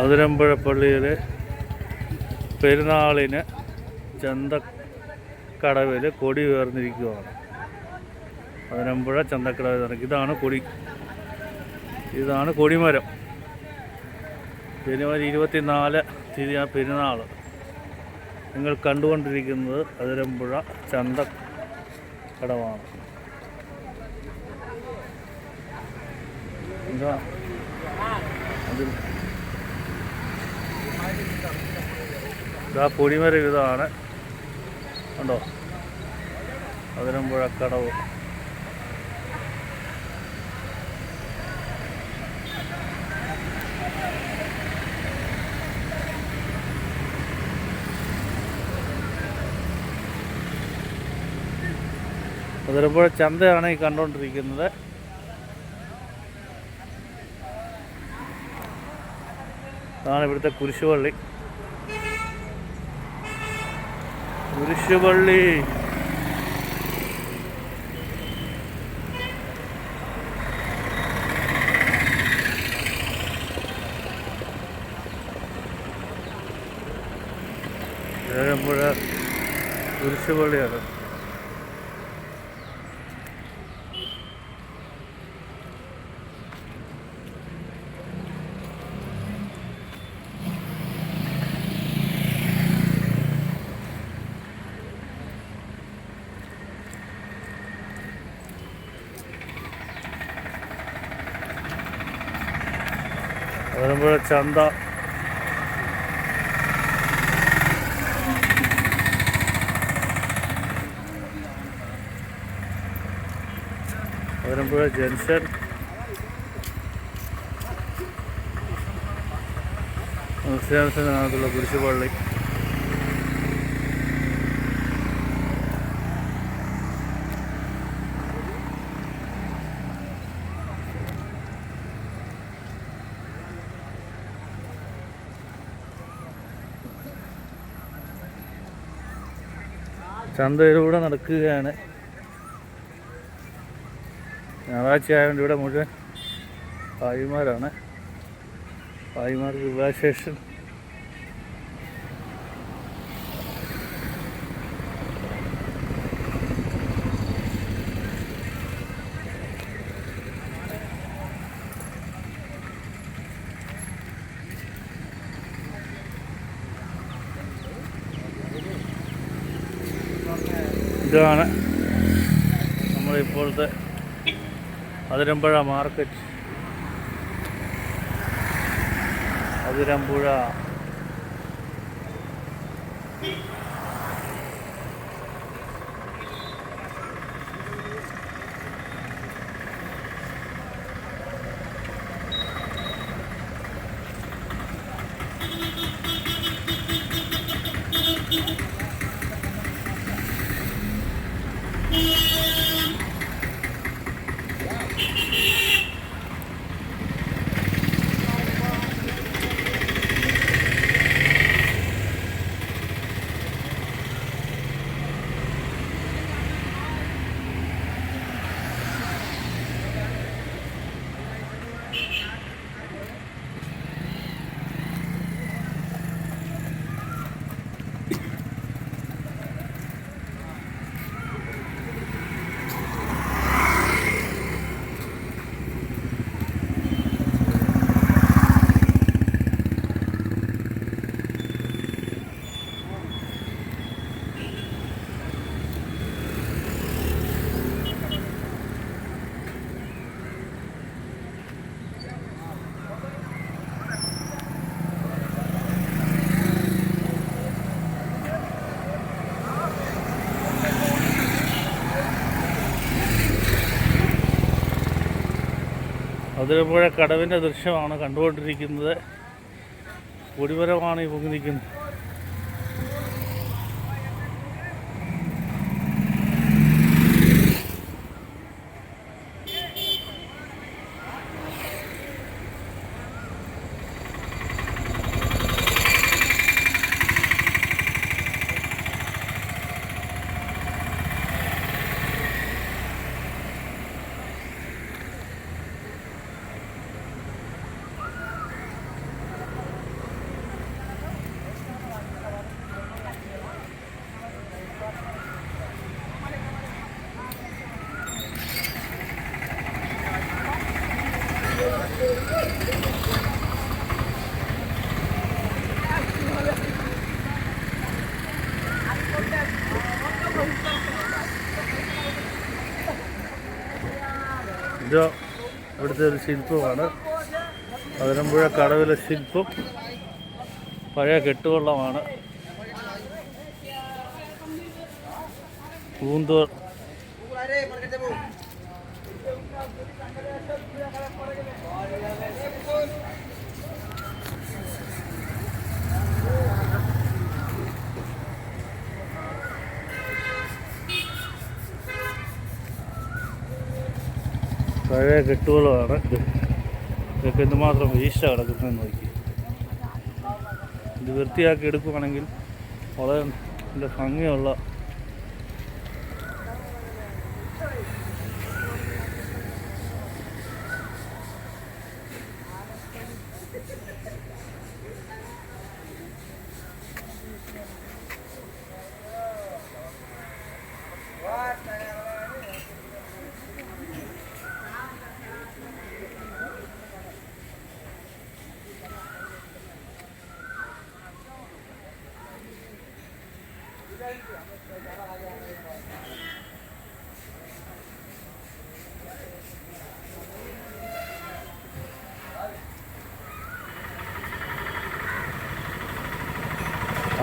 അതിരമ്പുഴ പള്ളിയിലെ പെരുന്നാളിന് ചന്തക്കടവിൽ കൊടി ഉയർന്നിരിക്കുകയാണ്. അതിരമ്പുഴ ചന്തക്കടവിൽ ഇറങ്ങി ഇതാണ് കൊടി. ഇതാണ് കൊടിമരം. ജനുവരി ഇരുപത്തിനാല് ആ പെരുന്നാൾ നിങ്ങൾ കണ്ടുകൊണ്ടിരിക്കുന്നത് അതിരമ്പുഴ ചന്തക്കടവാണ്. എന്താ അതിൽ ഇതാ പൊടിമരം ഇതാണ്. ഉണ്ടോ അതിരമ്പുഴ കടവ് അതിരമ്പുഴ ചന്തയാണ് ഈ കണ്ടുകൊണ്ടിരിക്കുന്നത് അതാണ് ഇവിടുത്തെ കുരിശുപള്ളി. കുരിശുപള്ളി. ഏഴമ്പുഴ കുരിശുപള്ളിയാണ്. അതിരമ്പുഴ ചന്ത. മലമ്പുഴ ജംഗ്ഷൻ. ക്രിസ്ത്യാനിസിനകത്തുള്ള കുരിശുപള്ളി. ചന്തയിലൂടെ നടക്കുകയാണ്. ഞായറാഴ്ച ആയതുകൊണ്ട് ഇവിടെ മുഴുവൻ ഭായിമാരാണ്. ഭായിമാർക്ക് റിലാക്സേഷൻ ഇതാണ് നമ്മളിപ്പോഴത്തെ അതിരമ്പുഴ മാർക്കറ്റ് അതിരമ്പുഴ. അതിരമ്പുഴ കടവിന്റെ ദൃശ്യമാണ് കണ്ടുകൊണ്ടിരിക്കുന്നത്. കൊടിമരമാണ് ഈ പൊങ്ങി നിൽക്കുന്നത് ഇത് ഇവിടുത്തെ ഒരു ശില്പമാണ്. പതിനമ്പുഴ കടവിലെ ശില്പം. പഴയ കെട്ടുവള്ളമാണ്. പൂന്തോർ പഴയ കെട്ടുകളാണ് ഇത് ഇതൊക്കെ എന്തുമാത്രം വേസ്റ്റ് കിടക്കുന്നതെന്ന് നോക്കി. ഇത് വൃത്തിയാക്കി എടുക്കുകയാണെങ്കിൽ വളരെ നല്ല ഭംഗിയുള്ള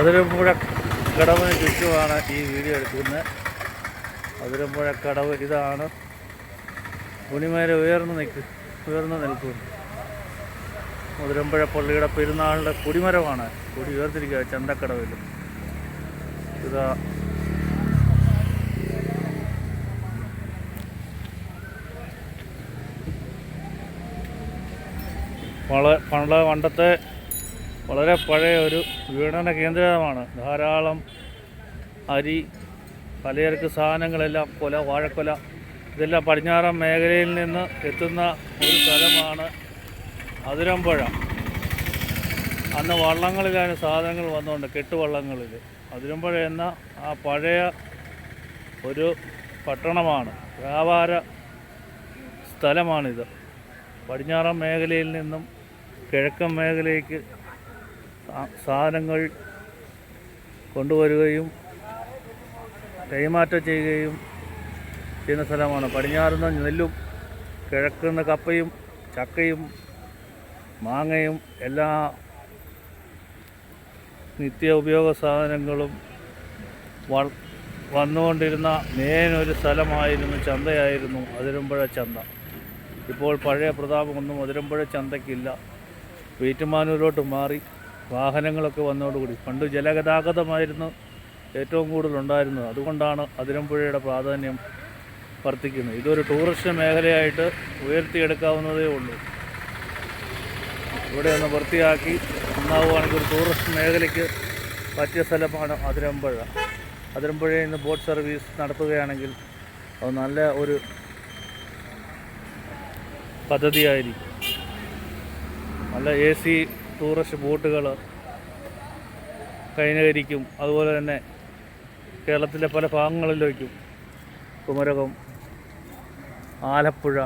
അതിരമ്പുഴ കടവിന് ചുറ്റുമാണ് ഈ വീഡിയോ എടുക്കുന്നത്. അതിരമ്പുഴ കടവ് ഇതാണ്. ഉണിമേലെ ഉയർന്നു നിൽക്ക് ഉയർന്നു നിൽക്കുന്നു. മുതിരമ്പുഴ പള്ളിയുടെ പെരുന്നാളിന്റെ കൊടിമരമാണ്. കൊടി ഉയർത്തിരിക്കുക ചന്തക്കടവിൽ. ഇതാ. വളരെ പണ്ട് പണ്ടത്തെ വളരെ പഴയ ഒരു വിപണന കേന്ദ്രമാണ്. ധാരാളം അരി പലചരക്ക് സാധനങ്ങളെല്ലാം കൊല വാഴക്കൊല ഇതെല്ലാം പടിഞ്ഞാറൻ മേഖലയിൽ നിന്ന് എത്തുന്ന ഒരു സ്ഥലമാണ് അതിരമ്പുഴ. അന്ന് വള്ളങ്ങളിലാണ് സാധനങ്ങൾ വന്നുകൊണ്ട് കെട്ടുവള്ളങ്ങളിൽ അതിരമ്പുഴ എന്ന ആ പഴയ ഒരു പട്ടണമാണ്. വ്യാപാര സ്ഥലമാണിത്. പടിഞ്ഞാറൻ മേഖലയിൽ നിന്നും കിഴക്കൻ മേഖലയ്ക്ക് സാധനങ്ങൾ കൊണ്ടുവരികയും കൈമാറ്റം ചെയ്യുകയും ചെയ്യുന്ന സ്ഥലമാണ്. പടിഞ്ഞാറുന്ന നെല്ലും കിഴക്കുന്ന കപ്പയും ചക്കയും മാങ്ങയും എല്ലാ നിത്യ ഉപയോഗ സാധനങ്ങളും വന്നുകൊണ്ടിരുന്ന മേനൊരു സ്ഥലമായിരുന്നു ചന്തയായിരുന്നു അതിരമ്പുഴ ചന്ത. ഇപ്പോൾ പഴയ പ്രതാപമൊന്നും അതിരമ്പുഴ ചന്തയ്ക്കില്ല. വീറ്റുമാനൂരോട്ട് മാറി. വാഹനങ്ങളൊക്കെ വന്നതോടുകൂടി. പണ്ട് ജലഗതാഗതമായിരുന്നു ഏറ്റവും കൂടുതൽ ഉണ്ടായിരുന്നത് അതുകൊണ്ടാണ് അതിരമ്പുഴയുടെ പ്രാധാന്യം വർദ്ധിക്കുന്നത്. ഇതൊരു ടൂറിസ്റ്റ് മേഖലയായിട്ട് ഉയർത്തിയെടുക്കാവുന്നതേ ഉള്ളൂ. ഇവിടെ ഒന്ന് വൃത്തിയാക്കി ഒന്നാവുകയാണെങ്കിൽ ഒരു ടൂറിസ്റ്റ് മേഖലയ്ക്ക് പറ്റിയ സ്ഥലമാണ് അതിരമ്പുഴ. അതിരമ്പുഴയിൽ നിന്ന് ബോട്ട് സർവീസ് നടത്തുകയാണെങ്കിൽ അത് നല്ല ഒരു പദ്ധതിയായിരിക്കും. നല്ല എ സി ടൂറിസ്റ്റ് ബോട്ടുകൾ കൈനകരിക്കും. അതുപോലെ തന്നെ കേരളത്തിലെ പല ഭാഗങ്ങളിലേക്കും കുമരകം ആലപ്പുഴ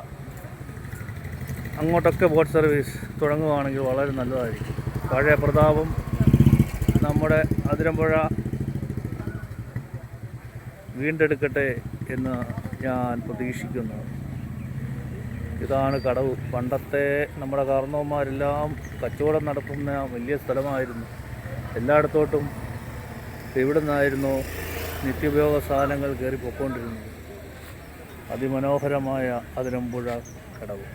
അങ്ങോട്ടൊക്കെ ബോട്ട് സർവീസ് തുടങ്ങുകയാണെങ്കിൽ വളരെ നല്ലതായിരിക്കും. പഴയ പ്രതാപം നമ്മുടെ അതിരമ്പുഴ വീണ്ടെടുക്കട്ടെ എന്ന് ഞാൻ പ്രതീക്ഷിക്കുന്നു. ഇതാണ് കടവ്. പണ്ടത്തെ നമ്മുടെ കാർന്നവന്മാരെല്ലാം കച്ചവടം നടത്തുന്ന വലിയ സ്ഥലമായിരുന്നു. എല്ലായിടത്തോട്ടും ഇവിടെ നിന്നായിരുന്നു നിത്യോപയോഗ സാധനങ്ങൾ കയറി പൊയ്ക്കൊണ്ടിരുന്നത് അതിമനോഹരമായ അതിരമ്പുഴ കടവ്.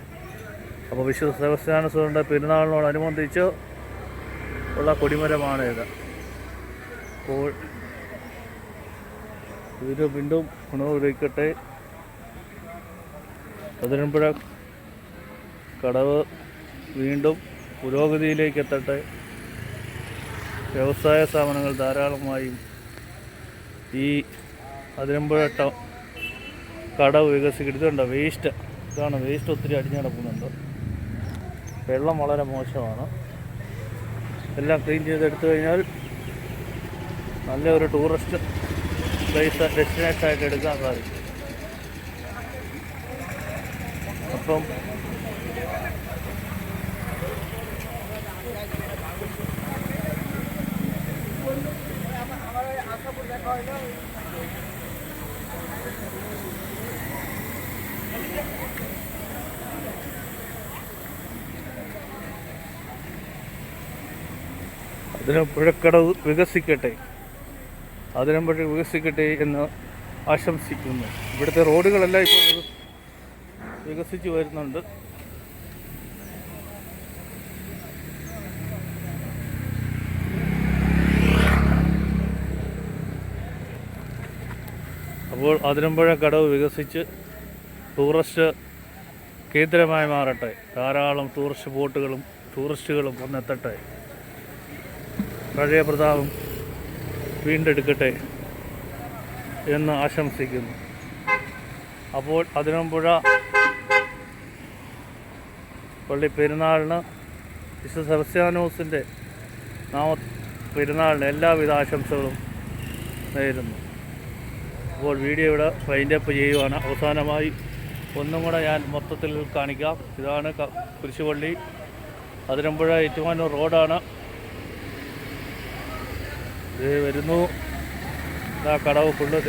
അപ്പോൾ വിശുദ്ധ സെബസ്ത്യാനസുകളുടെ പെരുന്നാളിനോടനുബന്ധിച്ച് ഉള്ള കൊടിമരമാണ് ഇത്. അപ്പോൾ ഇതിന് വീണ്ടും ഗുണവിളിക്കട്ടെ അതിരമ്പുഴ കടവ് വീണ്ടും പുരോഗതിയിലേക്ക് എത്തട്ടെ. വ്യവസായ സ്ഥാപനങ്ങൾ ധാരാളമായും ഈ അതിരമ്പുഴ ട കടവ് വികസിക്കുന്നുണ്ട് വേസ്റ്റ് ഇതാണ് വേസ്റ്റ് ഒത്തിരി അടിഞ്ഞു കിടക്കുന്നുണ്ട്. വെള്ളം വളരെ മോശമാണ്. എല്ലാം ക്ലീൻ ചെയ്തെടുത്തു കഴിഞ്ഞാൽ നല്ല ഒരു ടൂറിസ്റ്റ് പ്ലേസ് ഡെസ്റ്റിനേഷൻ ആയിട്ട് എടുക്കാൻ സാധിക്കും. അപ്പം അതിരമ്പുഴക്കടവ് വികസിക്കട്ടെ. അതിരമ്പുഴ വികസിക്കട്ടെ എന്ന് ആശംസിക്കുന്നു. ഇവിടുത്തെ റോഡുകളെല്ലാം ഇപ്പോൾ വികസിച്ച് വരുന്നുണ്ട്. അപ്പോൾ അതിരമ്പുഴ കടവ് വികസിച്ച് ടൂറിസ്റ്റ് കേന്ദ്രമായി മാറട്ടെ. ധാരാളം ടൂറിസ്റ്റ് ബോട്ടുകളും ടൂറിസ്റ്റുകളും വന്നെത്തട്ടെ. പഴയ പ്രതാപം വീണ്ടെടുക്കട്ടെ എന്ന് ആശംസിക്കുന്നു. അപ്പോൾ അതിരമ്പുഴ പള്ളി പെരുന്നാളിന് വിശു സെബസ്ത്യാനോസിന്റെ നാമ പെരുന്നാളിന് എല്ലാവിധ ആശംസകളും നേരുന്നു. അപ്പോൾ വീഡിയോ ഇവിടെ വൈൻഡപ്പ് ചെയ്യുവാണ്. അവസാനമായി ഒന്നും കൂടെ ഞാൻ മൊത്തത്തിൽ കാണിക്കാം. ഇതാണ് കുരിശുപള്ളി. അതിരമ്പുഴ ഏറ്റുമാനൂർ റോഡാണ്. ഇത് വരുന്നു. ആ കടവ് ഫുള്ള്